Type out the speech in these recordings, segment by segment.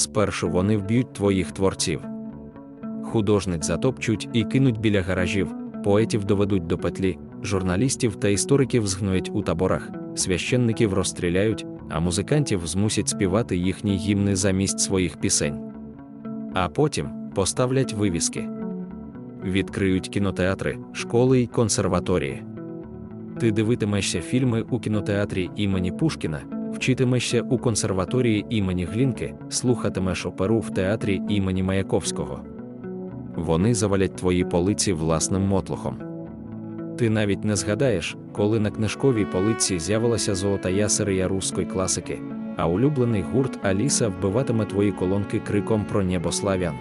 спершу вони вб'ють твоїх творців. Художник затопчуть і кинуть біля гаражів, поетів доведуть до петлі, журналістів та істориків згноють у таборах, священників розстріляють, а музикантів змусять співати їхні гімни замість своїх пісень. А потім поставлять вивіски. Відкриють кінотеатри, школи й консерваторії. Ти дивитимешся фільми у кінотеатрі імені Пушкіна, вчитимешся у консерваторії імені Глінки, слухатимеш оперу в театрі імені Маяковського. Вони завалять твої полиці власним мотлохом. Ти навіть не згадаєш, коли на книжковій полиці з'явилася золота ясерія руської класики, а улюблений гурт Аліса вбиватиме твої колонки криком про небо славян.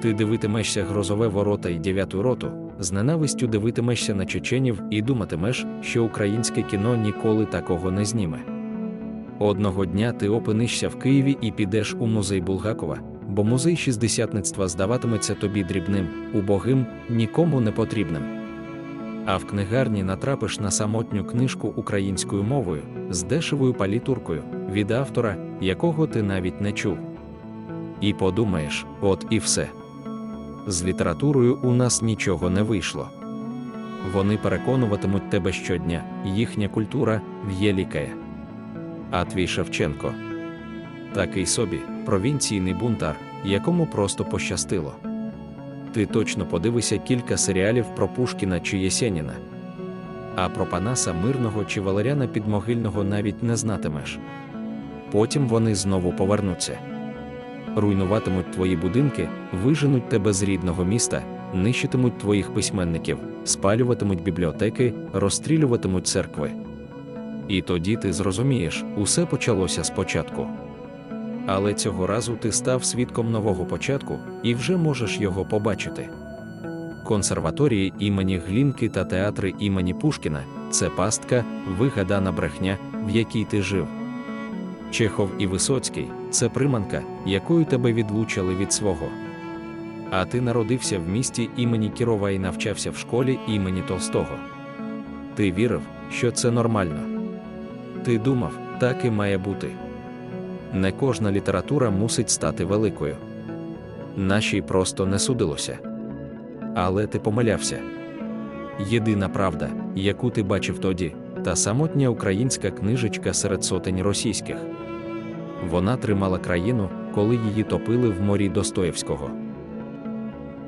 Ти дивитимешся грозове ворота і дев'яту роту, з ненавистю дивитимешся на чеченів і думатимеш, що українське кіно ніколи такого не зніме. Одного дня ти опинишся в Києві і підеш у музей Булгакова, бо музей шістдесятництва здаватиметься тобі дрібним, убогим, нікому не потрібним. А в книгарні натрапиш на самотню книжку українською мовою з дешевою палітуркою від автора, якого ти навіть не чув. І подумаєш, от і все. З літературою у нас нічого не вийшло. Вони переконуватимуть тебе щодня, їхня культура в'єлікає. А твій Шевченко такий собі провінційний бунтар, якому просто пощастило. Ти точно подивися кілька серіалів про Пушкіна чи Єсеніна. А про Панаса Мирного чи Валеріана Підмогильного навіть не знатимеш. Потім вони знову повернуться. Руйнуватимуть твої будинки, виженуть тебе з рідного міста, нищитимуть твоїх письменників, спалюватимуть бібліотеки, розстрілюватимуть церкви. І тоді ти зрозумієш, усе почалося спочатку. Але цього разу ти став свідком нового початку і вже можеш його побачити. Консерваторії імені Глінки та театри імені Пушкіна це пастка, вигадана брехня, в якій ти жив. Чехов і Висоцький це приманка, якою тебе відлучили від свого. А ти народився в місті імені Кірова і навчався в школі імені Толстого. Ти вірив, що це нормально. Ти думав, так і має бути. Не кожна література мусить стати великою. Нашій просто не судилося. Але ти помилявся. Єдина правда, яку ти бачив тоді, та самотня українська книжечка серед сотень російських. Вона тримала країну, коли її топили в морі Достоєвського.